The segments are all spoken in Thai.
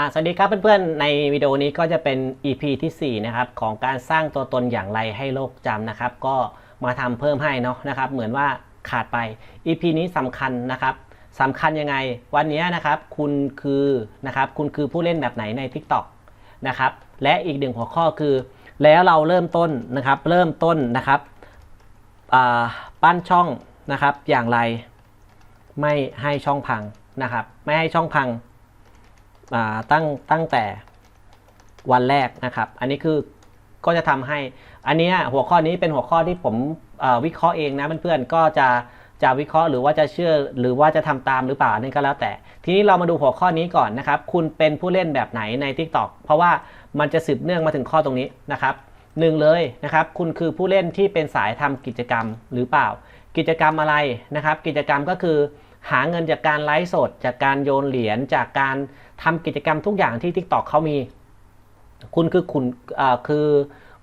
อ่าสวัสดีครับเพื่อนๆ ในวิดีโอนี้ก็จะเป็น EP ทีสี่ 4 นะครับ ของการสร้างตัวตนอย่างไรให้โลกจำนะครับ ก็มาทำเพิ่มให้เนาะนะครับ เหมือนว่าขาดไป EP นี้สำคัญนะครับสำคัญยังไง วันนี้นะครับ คุณคือนะครับ คุณคือผู้เล่นแบบไหนใน TikTok นะครับ และอีกหนึ่งหัวข้อคือ แล้วเราเริ่มต้นนะครับ เริ่มต้นนะครับปั้นช่องนะครับ อย่างไร ไม่ให้ช่องพังนะครับ ไม่ให้ช่องพัง ตั้งตั้งแต่วันแรกนะครับ อันนี้คือก็จะทำให้ อันนี้หัวข้อนี้เป็นหัวข้อที่ผมวิเคราะห์เองนะเพื่อนๆ ก็จะจะวิเคราะห์หรือว่าจะเชื่อหรือว่าจะทำตามหรือเปล่าอันนี่ก็แล้วแต่ ทีนี้เรามาดูหัวข้อนี้ก่อนนะครับ คุณเป็นผู้เล่นแบบไหนใน TikTok เพราะว่ามันจะสืบเนื่องมาถึงข้อตรงนี้นะครับหนึ่งเลยนะครับ คุณคือผู้เล่นที่เป็นสายทำกิจกรรมหรือเปล่า กิจกรรมอะไรนะครับ กิจกรรมก็คือ หาเงินจากการไลฟ์สด จากการโยนเหรียญจากการทำกิจกรรมทุกอย่างที่ TikTok เขามี คุณคือคุณคือ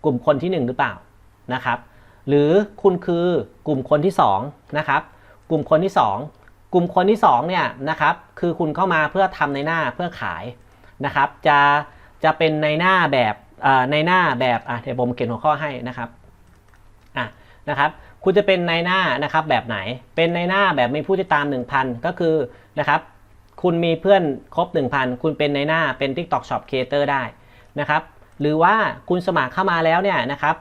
กลุ่มคนที่หนึ่งหรือเปล่านะครับ หรือคุณคือกลุ่มคนที่สองนะครับ กลุ่มคนที่สองกลุ่มคนที่สองเนี่ยนะครับ คือคุณเข้ามาเพื่อทำในหน้าเพื่อขายนะครับ จะจะเป็นในหน้าแบบในหน้าแบบอะเดี๋ยวผมเขียนหัวข้อให้นะครับอะนะครับ คุณจะเป็นในหน้านะครับแบบไหน เป็นในหน้าแบบมีผู้ติดตาม 1,000 ก็คือนะครับคุณมีเพื่อนครบ 1,000 คุณเป็นในหน้าเป็น TikTok Shop Creator ได้นะครับหรือว่าคุณสมัครเข้ามาแล้วเนี่ยนะครับ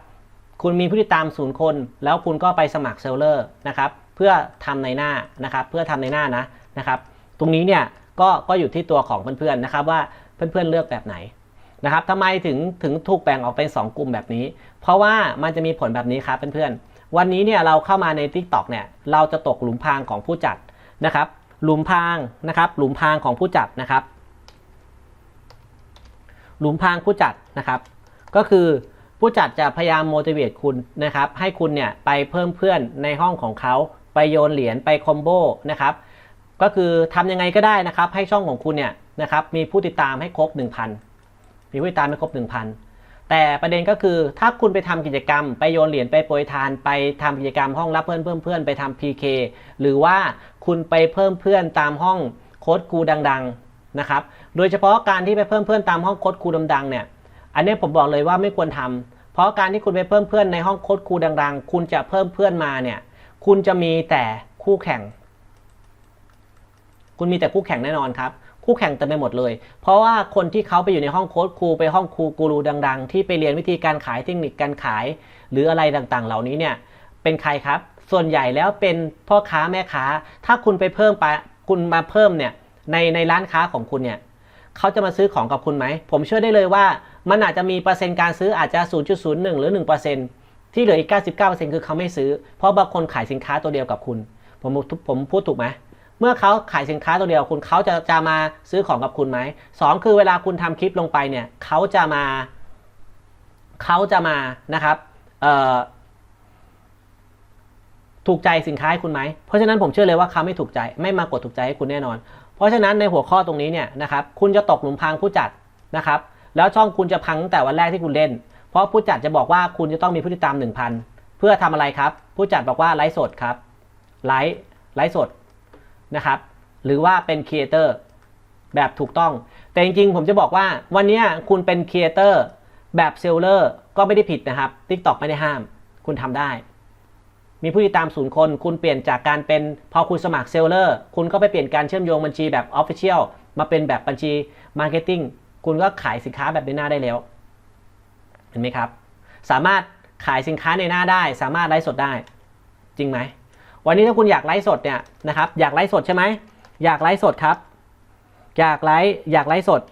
คุณมีผู้ติดตามศูนย์คน แล้วคุณก็ไปสมัครเซลเลอร์นะครับเพื่อทำในหน้านะครับเพื่อทำในหน้านะนะครับตรงนี้เนี่ยก็ก็อยู่ที่ตัวของเพื่อนๆนะครับว่าเพื่อนๆเลือกแบบไหนนะครับทำไมถึงถึงถูกแบ่งออกเป็น 2 กลุ่มแบบนี้ เพราะว่ามันจะมีผลแบบนี้ครับเพื่อนๆ วันนี้เนี่ยเราเข้ามาใน TikTok เนี่ยเราจะตกหลุมพรางของผู้จัดนะครับหลุมพรางนะครับหลุมพรางของผู้จัดนะครับ หลุมพรางผู้จัดนะครับ ก็คือผู้จัดจะพยายาม motivate คุณนะครับให้คุณเนี่ยไปเพิ่มเพื่อนในห้องของเขาไปโยนเหรียญไปคอมโบนะครับก็คือทำยังไงก็ได้นะครับให้ช่องของคุณเนี่ยนะครับมีผู้ติดตามให้ครบ 1,000 มีผู้ติดตามให้ครบ 1,000 แต่ประเด็นก็คือถ้าคุณไปทำกิจกรรม ไปโยนเหรียญไปโปรยทานไปทำกิจกรรมห้องรับเพื่อนเพิ่มเพื่อนไปทำ PK หรือว่าคุณไปเพิ่มเพื่อนตามห้องโค้ดครูดังๆนะครับโดยเฉพาะการที่ไปเพิ่มเพื่อนตามห้องโค้ดครูดังๆเนี่ยอันนี้ผมบอกเลยว่าไม่ควรทำเพราะการที่คุณไปเพิ่มเพื่อนในห้องโค้ดครูดังๆ คุณจะเพิ่มเพื่อนมาเนี่ยคุณจะมีแต่คู่แข่ง คุณมีแต่คู่แข่งแน่นอนครับ คู่แข่งเต็มไปหมดเลย เพราะว่าคนที่เขาไปอยู่ในห้องโค้ดครูไปห้องครูกูรูดัง ๆ ที่ไปเรียนวิธีการขายเทคนิคการขาย หรืออะไรต่างๆ เหล่านี้เนี่ยเป็นใครครับ ส่วนใหญ่แล้วเป็นพ่อค้าแม่ค้า ถ้าคุณไปเพิ่มไปคุณมาเพิ่มเนี่ยในในร้านค้าของคุณเนี่ยเขาจะมาซื้อของกับคุณไหม ผมเชื่อได้เลยว่ามันอาจจะมีเปอร์เซ็นต์การซื้ออาจจะ 0.01 หรือ 1%ที่เหลืออีก 99%คือเขาไม่ซื้อ เพราะบางคนขายสินค้าตัวเดียวกับคุณ ผมผมพูดถูกไหม เมื่อเขาขายสินค้าตัวเดียวคุณเขาจะจะมาซื้อของกับคุณไหมสองคือเวลาคุณทำคลิปลงไปเนี่ยเขาจะมาเขาจะมานะครับเออถูกใจสินค้าให้คุณไหม เพราะฉะนั้นผมเชื่อเลยว่าเขาไม่ถูกใจ ไม่มากดถูกใจให้คุณแน่นอน เพราะฉะนั้นในหัวข้อตรงนี้เนี่ยนะครับคุณจะตกหลุมพรางผู้จัดนะครับ แล้วช่องคุณจะพังตั้งแต่วันแรกที่คุณเล่น เพราะผู้จัดจะบอกว่าคุณจะต้องมีผู้ติดตาม1,000 เพื่อทำอะไรครับ ผู้จัดบอกว่าไลฟ์สดครับไลฟ์ไลฟ์สด นะครับหรือว่าเป็นครีเอเตอร์แบบถูกต้อง แต่จริงๆ ผมจะบอกว่าวันนี้คุณเป็นครีเอเตอร์แบบเซลเลอร์ก็ไม่ได้ผิดนะครับ TikTok ไม่ได้ห้าม คุณทำได้ มีผู้ติดตามศูนย์คน คุณเปลี่ยนจากการเป็น พอคุณสมัครเซลเลอร์คุณก็ไปเปลี่ยนการเชื่อมโยงบัญชีแบบ Official มาเป็นแบบบัญชีมาร์เก็ตติ้งคุณก็ขายสินค้าแบบในหน้าได้แล้ว เห็นไหมครับ สามารถขายสินค้าในหน้าได้ สามารถไลฟ์สดได้ จริงไหม วันนี้ถ้าคุณอยากไลฟ์สดเนี่ยนะครับอยากไลฟ์สดใช่ไหมอยากไลฟ์สดครับ อยากไลฟ์อยากไลฟ์สด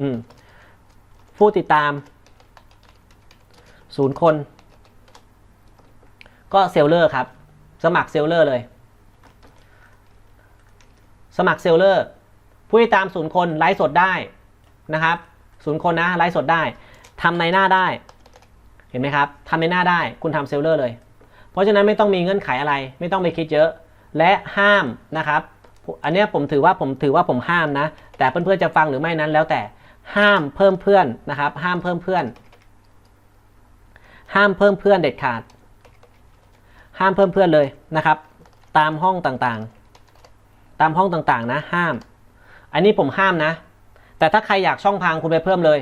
อืมผู้ติดตามศูนย์คน ก็เซลเลอร์ครับ สมัครเซลเลอร์เลย สมัครเซลเลอร์ผู้ติดตามศูนย์คนไลฟ์สดได้นะครับศูนย์คนนะไลฟ์สดได้ทำในหน้าได้ เห็นไหมครับทำในหน้าได้คุณทำเซลเลอร์เลย เพราะฉะนั้นไม่ต้องมีเงื่อนไขอะไร ไม่ต้องไปคิดเยอะ และห้ามนะครับ อันนี้ผมถือว่าผมถือว่าผมห้ามนะ แต่เพื่อนๆจะฟังหรือไม่นั้นแล้วแต่ห้ามเพิ่มเพื่อนนะครับ ห้ามเพิ่มเพื่อน ห้ามเพิ่มเพื่อนเด็ดขาด ห้ามเพิ่มเพื่อนเลยนะครับ ตามห้องต่างๆ ตามห้องต่างๆนะ ห้าม อันนี้ผมห้ามนะ แต่ถ้าใครอยากช่องพังคุณไปเพิ่มเลย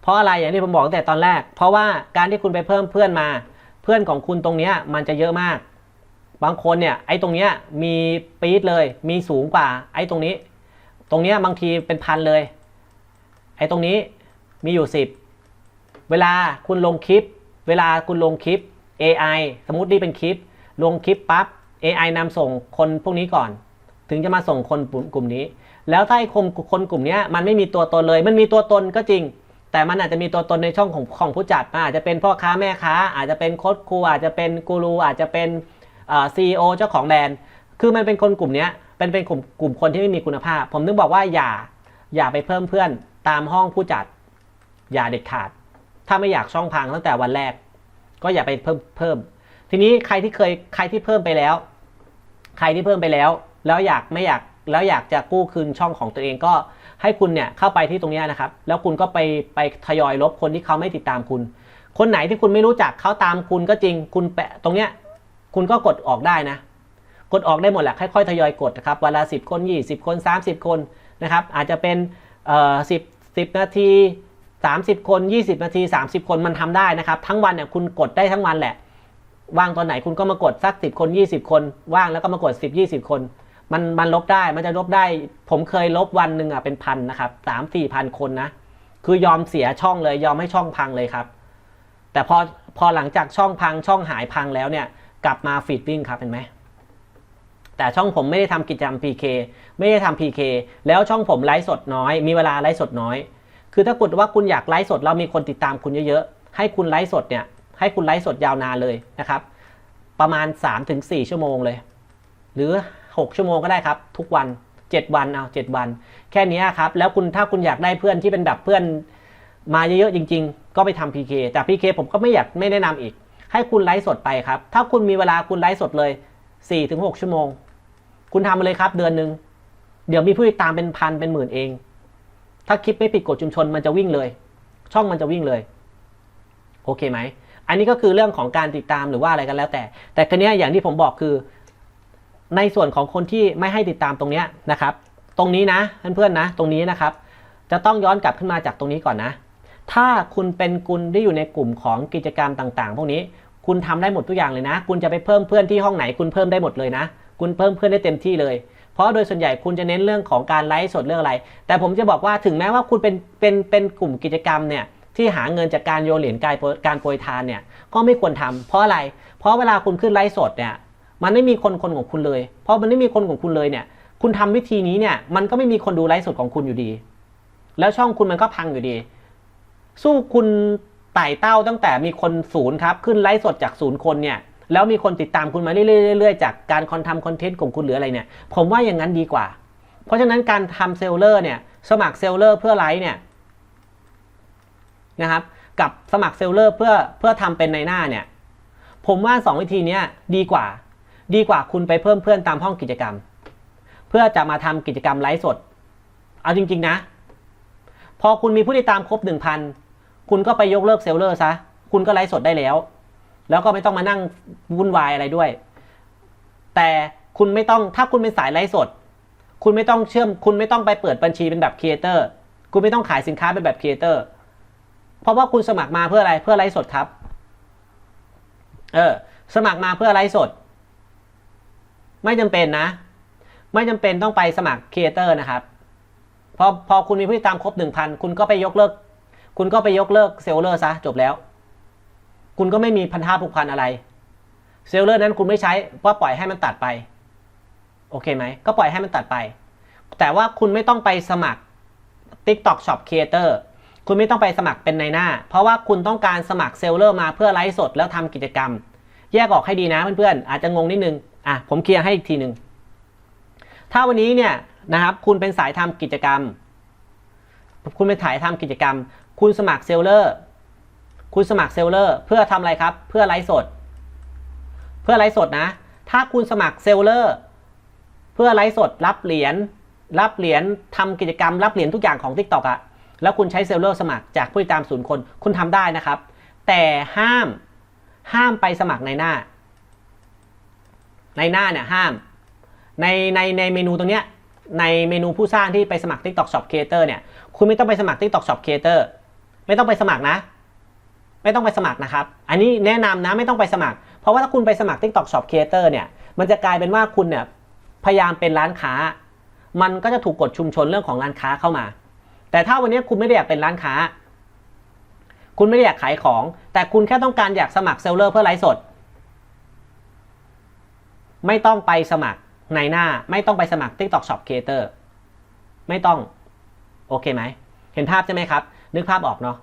เพราะอะไรอย่างที่ผมบอกตั้งแต่ตอนแรก เพราะว่าการที่คุณไปเพิ่มเพื่อนมา พื่อนของคุณตรงเนี้ยมันจะเยอะมาก บางคนเนี่ยไอ้ตรงเนี้ยมีปี๊ดเลย มีสูงกว่า ไอ้ตรงนี้ ตรงเนี้ยบางทีเป็นพันเลย ไอ้ตรงนี้มีอยู่ 10 เวลาคุณลงคลิป เวลาคุณลงคลิป AI สมมตินี่เป็นคลิป ลงคลิปปั๊บ AI นำส่งคนพวกนี้ก่อน ถึงจะมาส่งคนกลุ่มนี้ แล้วถ้าไอ้คนคนกลุ่มนี้มันไม่มีตัวตนเลย มันมีตัวตนก็จริง แต่มันอาจจะมีตัวตนในช่องของของผู้จัดมันอาจจะเป็นพ่อค้าแม่ค้า อาจจะเป็นโค้ชครูอาจจะเป็นกูรูอาจจะเป็นซีอีโอเจ้าของแบรนด์ คือมันเป็นคนกลุ่มนี้เป็นเป็นกลุ่มกลุ่มคนที่ไม่มีคุณภาพ ผมถึงบอกว่าอย่าอย่าไปเพิ่มเพื่อนตามห้องผู้จัด อย่าเด็ดขาด ถ้าไม่อยากช่องพังตั้งแต่วันแรก ก็อย่าไปเพิ่มเพิ่ม ทีนี้ใครที่เคยใครที่เพิ่มไปแล้ว ใครที่เพิ่มไปแล้ว แล้วอยากไม่อยากแล้วอยากจะกู้คืนช่องของตัวเองก็ ให้คุณเนี่ยเข้าไปที่ตรงนี้นะครับ แล้วคุณก็ไปไปทยอยลบคนที่เขาไม่ติดตามคุณ คนไหนที่คุณไม่รู้จักเขาตามคุณก็จริง คุณแปะตรงเนี้ยคุณก็กดออกได้นะ กดออกได้หมดแหละค่อยๆทยอยกดนะครับวันละ10คน20คน30คนนะครับ อาจจะเป็นเอ่อ10 10นาที30คน20นาที30คนมันทำได้นะครับ ทั้งวันเนี่ยคุณกดได้ทั้งวันแหละว่างตอนไหนคุณก็มากดสัก10คน20คน ว่างแล้วก็มากด10 20คน มันมันลบได้มันจะลบได้ ผมเคยลบวันหนึ่งอะเป็นพันนะครับสามสี่พันคนนะ คือยอมเสียช่องเลยยอมให้ช่องพังเลยครับ แต่พอพอหลังจากช่องพังช่องหายพังแล้วเนี่ย กลับมาฟีดวิ่งครับเห็นไหมแต่ช่องผมไม่ได้ทำกิจกรรม PK ไม่ได้ทำ PK แล้วช่องผมไลฟ์สดน้อย มีเวลาไลฟ์สดน้อย คือถ้ากดว่าคุณอยากไลฟ์สดแล้วมีคนติดตามคุณเยอะๆ ให้คุณไลฟ์สดเนี่ย ให้คุณไลฟ์สดยาวนานเลยนะครับ ประมาณ 3-4 ชั่วโมงเลย หรือ6 ชั่วโมงก็ได้ครับ ทุกวัน 7 วันเอา7วัน แค่นี้ครับ แล้วคุณถ้าคุณอยากได้เพื่อนที่เป็นแบบเพื่อนมาเยอะๆจริง ๆ ก็ไปทำ PK แต่ PK ผมก็ไม่อยากไม่แนะนำอีก ให้คุณไลฟ์สดไปครับ ถ้าคุณมีเวลาคุณไลฟ์สดเลย 4-6 ชั่วโมง คุณทำมาเลยครับเดือนหนึ่งเดี๋ยวมีผู้ติดตามเป็นพันเป็นหมื่นเอง ถ้าคลิปไม่ผิดกฎชุมชนมันจะวิ่งเลย ช่องมันจะวิ่งเลย โอเคไหม อันนี้ก็คือเรื่องของการติดตามหรือว่าอะไรกันแล้วแต่ แต่ทีเนี้อย่างที่ผมบอกคือ ในส่วนของคนที่ไม่ให้ติดตามตรงนี้นะครับ ตรงนี้นะเพื่อนๆนะ ตรงนี้นะครับ จะต้องย้อนกลับขึ้นมาจากตรงนี้ก่อนนะ ถ้าคุณเป็นคุณที่อยู่ในกลุ่มของกิจกรรมต่างๆ พวกนี้คุณทำได้หมดทุกอย่างเลยนะ คุณจะไปเพิ่มเพื่อนที่ห้องไหนคุณเพิ่มได้หมดเลยนะ คุณเพิ่มเพื่อนได้เต็มที่เลย เพราะโดยส่วนใหญ่คุณจะเน้นเรื่องของการไลฟ์สดเรื่องอะไร แต่ผมจะบอกว่าถึงแม้ว่าคุณเป็นเป็นเป็นกลุ่มกิจกรรมเนี่ยที่หาเงินจากการโยนเหรียญการโปรการโปรยทานเนี่ยก็ไม่ควรทำเพราะอะไร เพราะเวลาคุณขึ้นไลฟ์สดเนี่ย มันไม่มีคนคนของคุณเลย เพราะมันไม่มีคนของคุณเลยเนี่ย คุณทำวิธีนี้เนี่ย มันก็ไม่มีคนดูไลฟ์สดของคุณอยู่ดี แล้วช่องคุณมันก็พังอยู่ดี สู้คุณไต่เต้าตั้งแต่มีคนศูนย์ครับ ขึ้นไลฟ์สดจากศูนย์คนเนี่ย แล้วมีคนติดตามคุณมาเรื่อยๆๆจากการคอนทำคอนเทนต์ของคุณหรืออะไรเนี่ย ผมว่าอย่างนั้นดีกว่า เพราะฉะนั้นการทำเซลเลอร์เนี่ย สมัครเซลเลอร์เพื่อไลฟ์เนี่ยนะครับ กับสมัครเซลเลอร์เพื่อเพื่อทำเป็นในหน้าเนี่ย ผมว่า 2 วิธีนี้ดีกว่า ดีกว่าคุณไปเพิ่มเพื่อนตามห้องกิจกรรม เพื่อจะมาทำกิจกรรมไลฟ์สด เอาจริง ๆ นะ พอคุณมีผู้ติดตามครบ 1,000 คุณก็ไปยกเลิกเซลเลอร์ซะ คุณก็ไลฟ์สดได้แล้ว แล้วก็ไม่ต้องมานั่งวุ่นวายอะไรด้วย แต่คุณไม่ต้องถ้าคุณเป็นสายไลฟ์สด คุณไม่ต้องเชื่อม คุณไม่ต้องไปเปิดบัญชีเป็นแบบครีเอเตอร์คุณไม่ต้องขายสินค้าเป็นแบบครีเอเตอร์เพราะว่าคุณสมัครมาเพื่ออะไรเพื่อไลฟ์สดครับ เออ สมัครมาเพื่อไลฟ์สด ไม่จำเป็นนะ ไม่จำเป็นต้องไปสมัครครีเอเตอร์นะครับ พอพอคุณมีผู้ติดตามครบหนึ่งพันคุณก็ไปยกเลิก คุณก็ไปยกเลิกเซลเลอร์ซะจบแล้ว คุณก็ไม่มีพันธะผูกพันอะไร เซลเลอร์นั้นคุณไม่ใช้ว่าปล่อยให้มันตัดไป โอเคไหม ก็ปล่อยให้มันตัดไป แต่ว่าคุณไม่ต้องไปสมัคร TikTok Shop Creator คุณไม่ต้องไปสมัครเป็นในหน้า เพราะว่าคุณต้องการสมัครเซลเลอร์มาเพื่อไลฟ์สดแล้วทำกิจกรรม แยกออกให้ดีนะเพื่อนๆ อาจจะงงนิดนึง อะผมเคลียร์ให้อีกทีหนึ่งถ้าวันนี้เนี่ยนะครับ คุณเป็นสายทำกิจกรรม คุณเป็นสายทำกิจกรรม คุณสมัครเซลเลอร์ คุณสมัครเซลเลอร์ เพื่อทำอะไรครับ เพื่อไลฟ์สด เพื่อไลฟ์สดนะ ถ้าคุณสมัครเซลเลอร์ เพื่อไลฟ์สด รับเหรียญ รับเหรียญทำกิจกรรม รับเหรียญทุกอย่างของ TikTok อะแล้วคุณใช้เซลเลอร์สมัครจากผู้ติดตามศูนย์คน คุณทำได้นะครับ แต่ห้าม ห้ามไปสมัครในหน้า ในหน้าเนี่ยห้าม ในในในเมนูตรงเนี้ยในเมนูผู้สร้างที่ไปสมัคร TikTok Shop Creator เนี่ย คุณไม่ต้องไปสมัคร TikTok Shop Creator ไม่ต้องไปสมัครนะ ไม่ต้องไปสมัครนะครับ อันนี้แนะนำนะไม่ต้องไปสมัคร เพราะว่าถ้าคุณไปสมัคร TikTok Shop Creator เนี่ย มันจะกลายเป็นว่าคุณเนี่ยพยายามเป็นร้านค้า มันก็จะถูกกดชุมชนเรื่องของร้านค้าเข้ามา แต่ถ้าวันนี้คุณไม่ได้อยากเป็นร้านค้า คุณไม่ได้อยากขายของ แต่คุณแค่ต้องการอยากสมัครเซลเลอร์เพื่อไลฟ์สด ไม่ต้องไปสมัครในหน้า ไม่ต้องไปสมัคร TikTok Shop Creator ไม่ต้อง โอเคไหม เห็นภาพใช่ไหมครับ นึกภาพออกเนาะ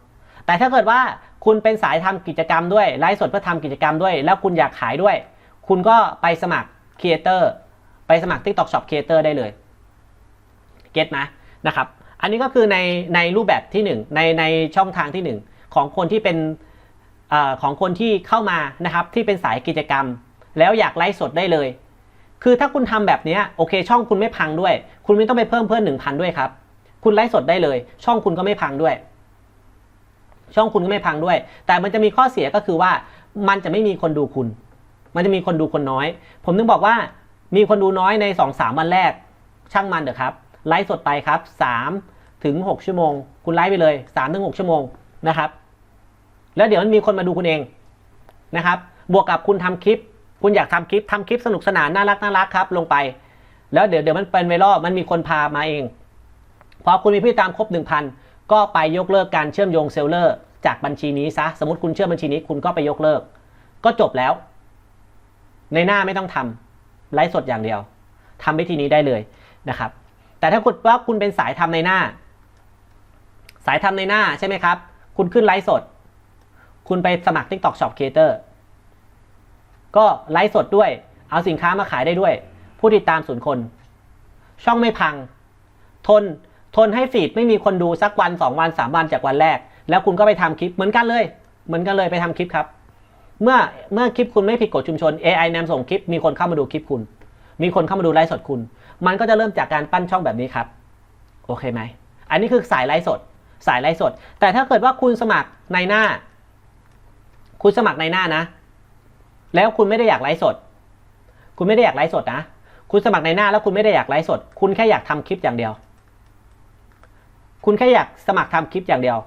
แต่ถ้าเกิดว่าคุณเป็นสายทำกิจกรรมด้วยไลฟ์สดเพื่อทำกิจกรรมด้วย แล้วคุณอยากขายด้วย คุณก็ไปสมัคร Creator ไปสมัคร TikTok Shop Creator ได้เลย เก็ตไหมนะครับ อันนี้ก็คือในในรูปแบบที่ 1 ในในช่องทางที่ 1 ของคนที่เป็นอของคนที่เข้ามานะครับที่เป็นสายกิจกรรม แล้วอยากไลฟ์สดได้เลย คือถ้าคุณทำแบบนี้โอเค ช่องคุณไม่พังด้วย คุณไม่ต้องไปเพิ่มเพิ่มหนึ่งพันด้วยครับ คุณไลฟ์สดได้เลย ช่องคุณก็ไม่พังด้วย ช่องคุณก็ไม่พังด้วย แต่มันจะมีข้อเสียก็คือว่ามันจะไม่มีคนดูคุณ มันจะมีคนดูคนน้อย ผมถึงบอกว่ามีคนดูน้อยใน2อสามวันแรก ช่างมันเถอะครับ ไลฟ์สดไปครับ3ถึง6ชั่วโมง คุณไลฟ์ไปเลย3ถึง6ชั่วโมงนะครับ แล้วเดี๋ยวมันมีคนมาดูคุณเองนะครับ บวกกับคุณทำคลิป คุณอยากทำคลิปทำคลิปสนุกสนานน่ารักน่ารักครับ ลงไป แล้วเดี๋ยวเดี๋ยวมันเป็นไวรัลมันมีคนพามาเอง พอคุณมีผู้ติดตามครบ 1,000 ก็ไปยกเลิกการเชื่อมโยงเซลเลอร์จากบัญชีนี้ซะ สมมติคุณเชื่อมบัญชีนี้คุณก็ไปยกเลิก ก็จบแล้ว ในหน้าไม่ต้องทำไลฟ์สดอย่างเดียวทำวิธีนี้ได้เลยนะครับ แต่ถ้าคุณว่าคุณเป็นสายทำในหน้า สายทำในหน้าใช่ไหมครับ คุณขึ้นไลฟ์สด คุณไปสมัคร TikTok Shop Creator ก็ไลฟ์สดด้วย เอาสินค้ามาขายได้ด้วย ผู้ติดตามศูนย์คน ช่องไม่พัง ทนทนให้ฟีดไม่มีคนดูสักวัน 2 วัน 3 วันจากวันแรก แล้วคุณก็ไปทำคลิปเหมือนกันเลย เหมือนกันเลยไปทำคลิปครับ เมื่อเมื่อคลิปคุณไม่ผิดกฎชุมชน AI นำส่งคลิปมีคนเข้ามาดูคลิปคุณ มีคนเข้ามาดูไลฟ์สดคุณ มันก็จะเริ่มจากการปั้นช่องแบบนี้ครับ โอเคไหม อันนี้คือสายไลฟ์สด สายไลฟ์สด แต่ถ้าเกิดว่าคุณสมัครในหน้า คุณสมัครในหน้านะ แล้วคุณไม่ได้อยากไลฟ์สด คุณไม่ได้อยากไลฟ์สดนะ คุณสมัครในหน้าแล้วคุณไม่ได้อยากไลฟ์สด คุณแค่อยากทำคลิปอย่างเดียว คุณแค่อยากสมัครทำคลิปอย่างเดียว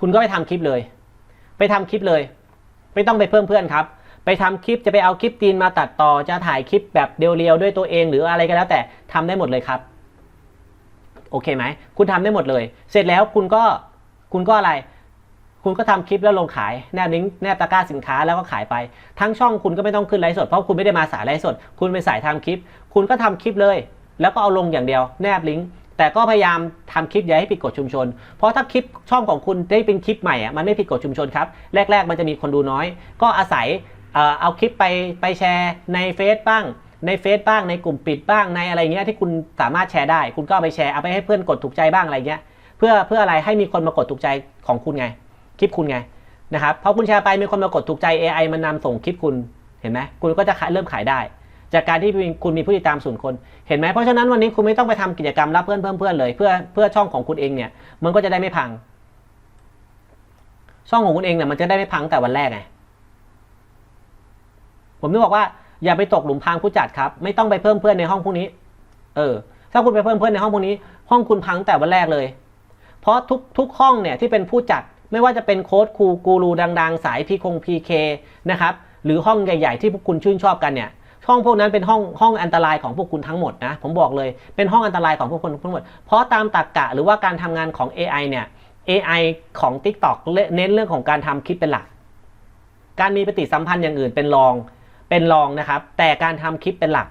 คุณก็ไปทำคลิปเลย ไปทำคลิปเลย ไม่ต้องไปเพิ่มเพื่อนครับ ไปทำคลิปจะไปเอาคลิปตีนมาตัดต่อ จะถ่ายคลิปแบบเรียวๆด้วยตัวเองหรืออะไรก็แล้วแต่ทำได้หมดเลยครับ โอเคไหม คุณทำได้หมดเลย เสร็จแล้วคุณก็ คุณก็อะไร คุณก็ทำคลิปแล้วลงขายแนบลิงก์แนบตะกร้าสินค้าแล้วก็ขายไป ทั้งช่องคุณก็ไม่ต้องขึ้นไลฟ์สดเพราะคุณไม่ได้มาสายไลฟ์สด คุณเป็นสายทำคลิป คุณก็ทำคลิปเลย แล้วก็เอาลงอย่างเดียวแนบลิงก์แต่ก็พยายามทำคลิปอย่าให้ผิดกฎชุมชน เพราะถ้าคลิปช่องของคุณได้เป็นคลิปใหม่อะมันไม่ผิดกฎชุมชนครับแรก ๆ มันจะมีคนดูน้อย ก็อาศัยเอ่อเอาคลิปไปไปแชร์ในเฟซบ้างในเฟซบ้างในกลุ่มปิดบ้างในอะไรเงี้ยที่คุณสามารถแชร์ได้ คุณก็เอาไปแชร์เอาไปให้เพื่อนกดถูกใจบ้างอะไรเงี้ยเพื่อเพื่ออะไรให้มีคนมากดถูกใจของคุณไง คลิปคุณไงนะครับพอคุณแชร์ไปมีคนมากดถูกใจ AI มันนำส่งคลิปคุณเห็นไหมคุณก็จะเริ่มขายได้ จากการที่คุณมีผู้ติดตามศูนย์คนเห็นไหมเพราะฉะนั้นวันนี้คุณไม่ต้องไปทำกิจกรรมรับเพื่อนเพิ่มเพื่อนเลย เพื่อเพื่อช่องของคุณเองเนี่ยมันก็จะได้ไม่พัง ช่องของคุณเองเนี่ยมันจะได้ไม่พังแต่วันแรกไงผมถึงบอกว่าอย่าไปตกหลุมพรางผู้จัดครับ ไม่ต้องไปเพิ่มเพื่อนในห้องพวกนี้ เออ ถ้าคุณไปเพิ่มเพื่อนในห้องพวกนี้ ห้องคุณพังแต่วันแรกเลย เพราะทุกทุกห้องเนี่ยที่เป็นผู้จัด ไม่ว่าจะเป็นโค้ดครูกูรูดัง ๆ สายพีคงพีเคนะครับหรือห้องใหญ่ ๆ ที่พวกคุณชื่นชอบกันเนี่ยห้องพวกนั้นเป็นห้องห้องอันตรายของพวกคุณทั้งหมดนะผมบอกเลยเป็นห้องอันตรายของพวกคุณทั้งหมด เพราะตามตรรกกะหรือว่าการทำงานของ AI เนี่ย AI ของ TikTok เน้นเรื่องของการทำคลิปเป็นหลัก การมีปฏิสัมพันธ์อย่างอื่นเป็นรองเป็นรองนะครับ แต่การทำคลิปเป็นหลัก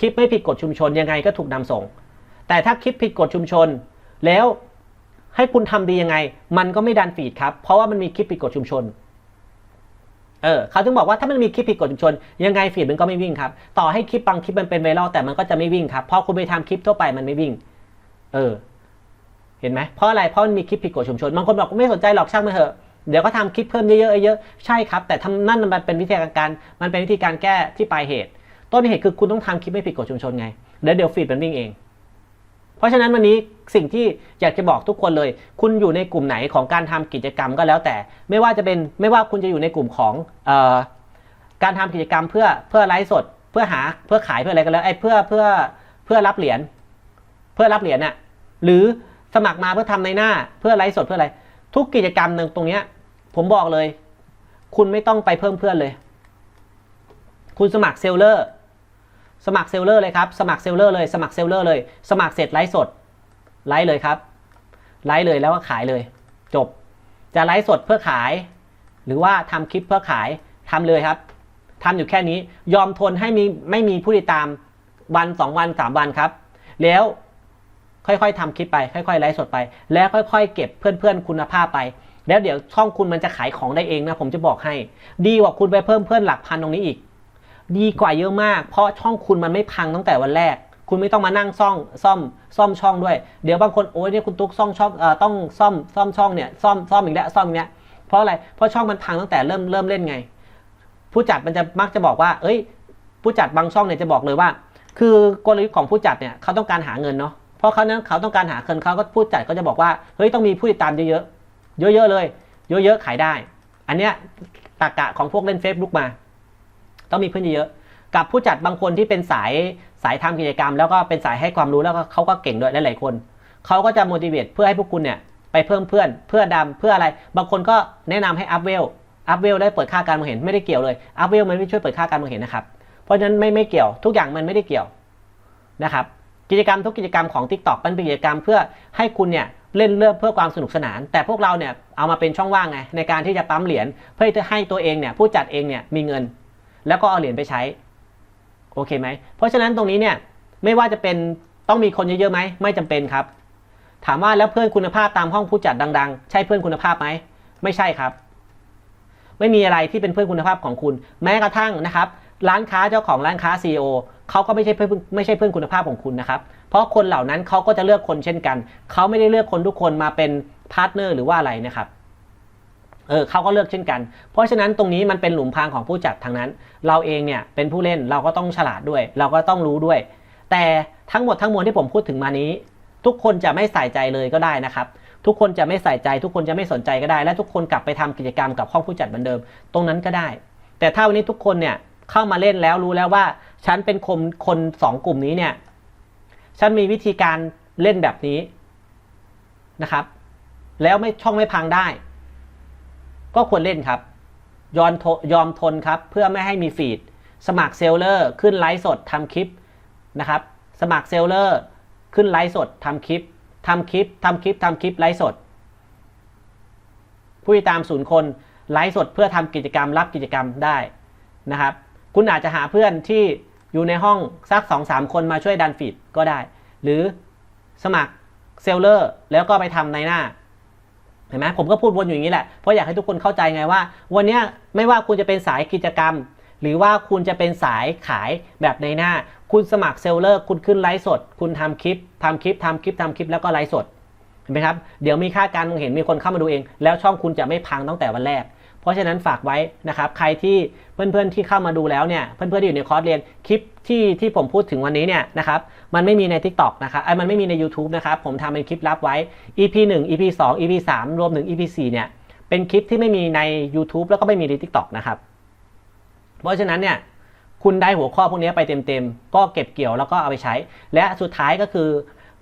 คลิปไม่ผิดกฎชุมชนยังไงก็ถูกนำส่ง แต่ถ้าคลิปผิดกฎชุมชน แล้ว ให้คุณทำดียังไง มันก็ไม่ดันฟีดครับ เพราะว่ามันมีคลิปผิดกฎชุมชน เออเขาถึงบอกว่าถ้ามันมีคลิปผิดกฎชุมชน ยังไงฟีดมันก็ไม่วิ่งครับ ต่อให้คลิปบางคลิปมันเป็นไวรัลแต่มันก็จะไม่วิ่งครับ เพราะคุณไปทำคลิปทั่วไปมันไม่วิ่ง เออ เห็นไหมเพราะอะไร เพราะมันมีคลิปผิดกฎชุมชน บางคนบอกไม่สนใจหรอกช่างมันเถอะ เดี๋ยวก็ทำคลิปเพิ่มเยอะๆเยอะๆใช่ครับ แต่ทำนั่นมันเป็นวิธีการ มันเป็นวิธีการแก้ที่ปลายเหตุ ต้นเหตุคือคุณต้องทำคลิปไม่ผิดกฎชุมชนไง เดี๋ยวเดี๋ยวฟีดมันวิ่งเอง เพราะฉะนั้นวันนี้สิ่งที่อยากจะบอกทุกคนเลย คุณอยู่ในกลุ่มไหนของการทำกิจกรรมก็แล้วแต่ ไม่ว่าจะเป็นไม่ว่าคุณจะอยู่ในกลุ่มของออการทำกิจกรรมเพื่อเพื่อไลฟ์สด เพื่อหาเพื่อขายเพื่ออะไรก็แล้วไอ้เพื่อเพื่อเพื่อรับเหรียญเพื่อรับเหรียญน่ะหรือสมัครมาเพื่อทำในหน้าเพื่อไลฟ์สดเพื่ออะไร ทุกกิจกรรมหนึ่งตรงเนี้ยผมบอกเลย คุณไม่ต้องไปเพิ่มเพื่อนเลย คุณสมัครเซลเลอร์ สมัครเซลเลอร์เลยครับ สมัครเซลเลอร์เลย สมัครเซลเลอร์เลย สมัครเสร็จไลฟ์สด ไลฟ์เลยครับ ไลฟ์เลยแล้วก็ขายเลย จบ จะไลฟ์สดเพื่อขาย หรือว่าทำคลิปเพื่อขายทำเลยครับทำอยู่แค่นี้ ยอมทนให้มีไม่มีผู้ติดตามวันสองวันสามวันครับ แล้วค่อยๆทำคลิปไป ค่อยๆไลฟ์สดไป แล้วค่อยๆ เก็บเพื่อนๆคุณภาพไป แล้วเดี๋ยวช่องคุณมันจะขายของได้เองนะ ผมจะบอกให้ ดีกว่าคุณไปเพิ่มเพื่อนหลักพันตรงนี้อีก ดีกว่าเยอะมาก เพราะช่องคุณมันไม่พังตั้งแต่วันแรก คุณไม่ต้องมานั่งซ่อมซ่อมซ่อมช่องด้วย เดี๋ยวบางคนโอ้ยเนี่ยคุณตุ๊กซ่อมช่องเอ่อต้องซ่อมซ่อมช่องเนี่ยซ่อมซ่อมอีกแล้วซ่อมอีกแล้วเพราะอะไรเพราะช่องมันพังตั้งแต่เริ่มเริ่มเล่นไง ผู้จัดมันจะมักจะบอกว่า เอ้ย ผู้จัดบางช่องเนี่ยจะบอกเลยว่า คือกลยุทธ์ของผู้จัดเนี่ยเขาต้องการหาเงินเนาะเพราะเขานั้นเขาต้องการหาเงินเขาก็ผู้จัดก็จะบอกว่าเฮ้ยต้องมีผู้ติดตามเยอะๆเยอะๆเลย เยอะๆขายได้ อันเนี้ยตากะของพวกเล่น Facebook มา ต้องมีเพื่อนเยอะๆกับผู้จัดบางคนที่เป็นสายสายทำกิจกรรม แล้วก็เป็นสายให้ความรู้แล้วก็เขาก็เก่งด้วยหลายๆคนเขาก็จะ motivate เพื่อให้พวกคุณเนี่ยไปเพิ่มเพื่อนเพื่อดำเพื่ออะไร บางคนก็แนะนำให้อัพเวลอัพเวลได้เปิดค่าการมองเห็นไม่ได้เกี่ยวเลยอัพเวลมันไม่ช่วยเปิดค่าการมองเห็นนะครับเพราะฉะนั้นไม่ไม่เกี่ยวทุกอย่างมันไม่ได้เกี่ยวนะครับกิจกรรมทุกกิจกรรมของ TikTok มันเป็นกิจกรรมเพื่อให้คุณเนี่ยเล่นเรื่องเพื่อความสนุกสนาน แต่พวกเราเนี่ยเอามาเป็นช่องว่างไงในการที่จะปั๊มเหรียญเพื่อให้ตัวเองเนี่ยผู้จัดเองเนี่ยมีเงิน แล้วก็เอาเหรียญไปใช้ โอเคไหม เพราะฉะนั้นตรงนี้เนี่ยไม่ว่าจะเป็นต้องมีคนเยอะๆไหมไม่จำเป็นครับ ถามว่าแล้วเพื่อนคุณภาพตามห้องผู้จัดดัง ๆ ใช่เพื่อนคุณภาพไหมไม่ใช่ครับ ไม่มีอะไรที่เป็นเพื่อนคุณภาพของคุณ แม้กระทั่งนะครับ ร้านค้าเจ้าของร้านค้า CEO เขาก็ไม่ใช่เพื่อนไม่ใช่เพื่อนคุณภาพของคุณนะครับ เพราะคนเหล่านั้นเขาก็จะเลือกคนเช่นกัน เขาไม่ได้เลือกคนทุกคนมาเป็นพาร์ทเนอร์หรือว่าอะไรนะครับ เออเขาก็เลือกเช่นกัน เพราะฉะนั้นตรงนี้มันเป็นหลุมพรางของผู้จัดทางนั้น เราเองเนี่ยเป็นผู้เล่นเราก็ต้องฉลาดด้วย เราก็ต้องรู้ด้วย แต่ทั้งหมดทั้งมวลที่ผมพูดถึงมานี้ ทุกคนจะไม่ใส่ใจเลยก็ได้นะครับ ทุกคนจะไม่ใส่ใจ ทุกคนจะไม่สนใจก็ได้ และทุกคนกลับไปทำกิจกรรมกับห้องผู้จัดเหมือนเดิม ตรงนั้นก็ได้ แต่ถ้าวันนี้ทุกคนเนี่ยเข้ามาเล่นแล้วรู้แล้วว่า ฉันเป็นคนคนสองกลุ่มนี้เนี่ยฉันมีวิธีการเล่นแบบนี้นะครับ แล้วไม่ช่องไม่พังได้ ก็ควรเล่นครับ ยอมทยอมทนครับ เพื่อไม่ให้มีฟีด สมัครเซลเลอร์ขึ้นไลฟ์สดทำคลิปนะครับ สมัครเซลเลอร์ขึ้นไลฟ์สดทำคลิปทำคลิปทำคลิปทำคลิปไลฟ์สด ผู้ติดตามศูนย์คนไลฟ์สดเพื่อทำกิจกรรมรับกิจกรรมได้นะครับ คุณอาจจะหาเพื่อนที่อยู่ในห้องสัก2อสามคนมาช่วยดันฟีดก็ได้ หรือสมัครเซลเลอร์แล้วก็ไปทำในหน้า เห็นไหมผมก็พูดวนอยู่อย่างนี้แหละ เพราะอยากให้ทุกคนเข้าใจไงว่า วันนี้ไม่ว่าคุณจะเป็นสายกิจกรรม หรือว่าคุณจะเป็นสายขายแบบในหน้า คุณสมัครเซลเลอร์ คุณขึ้นไลฟ์สด คุณทำคลิปทำคลิปทำคลิปทำคลิป แล้วก็ไลฟ์สด เห็นไหมครับ เดี๋ยวมีค่าการมองเห็นมีคนเข้ามาดูเอง แล้วช่องคุณจะไม่พังตั้งแต่วันแรก เพราะฉะนั้นฝากไว้นะครับ ใครที่เพื่อนๆที่เข้ามาดูแล้วเนี่ย เพื่อนๆที่อยู่ในคอร์สเรียนคลิปที่ที่ผมพูดถึงวันนี้เนี่ยนะครับ มันไม่มีใน TikTok นะครับไอ้ยมันไม่มีใน YouTube นะครับ ผมทำเป็นคลิปลับไว้ EP 1 EP 2 EP 3 รวมถึง EP 4 เนี่ย เป็นคลิปที่ไม่มีใน YouTube แล้วก็ไม่มีใน TikTok นะครับ เพราะฉะนั้นเนี่ย คุณได้หัวข้อพวกนี้ไปเต็มๆ ก็เก็บเกี่ยวแล้วก็เอาไปใช้ และสุดท้ายก็คือ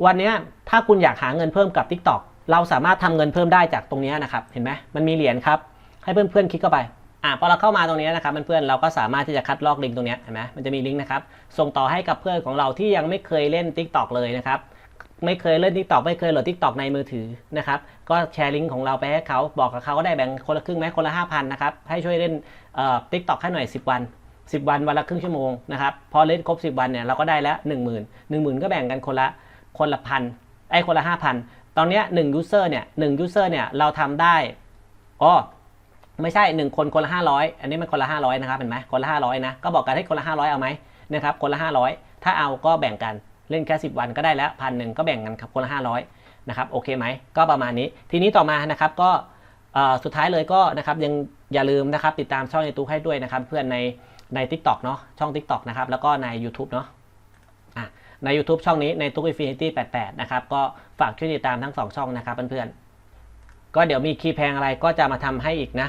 วันนี้ถ้าคุณอยากหาเงินเพิ่มกับ TikTok เราสามารถทำเงินเพิ่มได้จากตรงนี้นะครับ เห็นไหมมันมีเหรียญครับ ให้เพื่อนๆคลิกเข้าไป อะพอเราเข้ามาตรงนี้นะครับเพื่อนๆเราก็สามารถที่จะคัดลอกลิงก์ตรงนี้เห็นไหมมันจะมีลิงก์นะครับ ส่งต่อให้กับเพื่อนของเราที่ยังไม่เคยเล่น TikTok เลยนะครับไม่เคยเล่น TikTok ไม่เคยโหลด TikTok ในมือถือนะครับก็แชร์ลิงก์ของเราไปให้เขาบอกกับเขาก็ได้แบ่งคนละครึ่งไหมคนละ5,000นะครับให้ช่วยเล่นเอ่อ TikTok ให้หน่อย 10 วัน 10 วันวันละครึ่งชั่วโมงนะครับพอเล่นครบ 10 วันเนี่ยเราก็ได้แล้ว1 0,000 1 0,000ก็แบ่งกันคนละคนละพันไอ้คนละ5,000 ตอนนี้ย1 user เนี่ย1 user เนี่ยเราทำได้อ๋อ ไม่ใช่ 1 คนคนละ500 อันนี้มันคนละ500นะครับเห็นไหมคนละ500นะก็บอกกันให้คนละ500เอาไหมนะครับคนละ500 ถ้าเอาก็แบ่งกันเล่นแค่10 วันก็ได้แล้วพันหนึ่งก็แบ่งกันครับคนละ500นะครับโอเคไหมก็ประมาณนี้ ทีนี้ต่อมานะครับก็สุดท้ายเลยก็นะครับยังอย่าลืมนะครับติดตามช่องในตู้ให้ด้วยนะครับเพื่อนในใน TikTok เนาะช่อง TikTok นะครับแล้วก็ใน YouTube เนาะใน YouTube ช่องนี้ในตู้ Infinity 88 นะครับ ก็ฝากช่วยติดตามทั้ง 2 ช่องนะครับเพื่อนๆก็เดี๋ยวมีคีย์แพงอะไรก็จะมาทำให้อีกนะ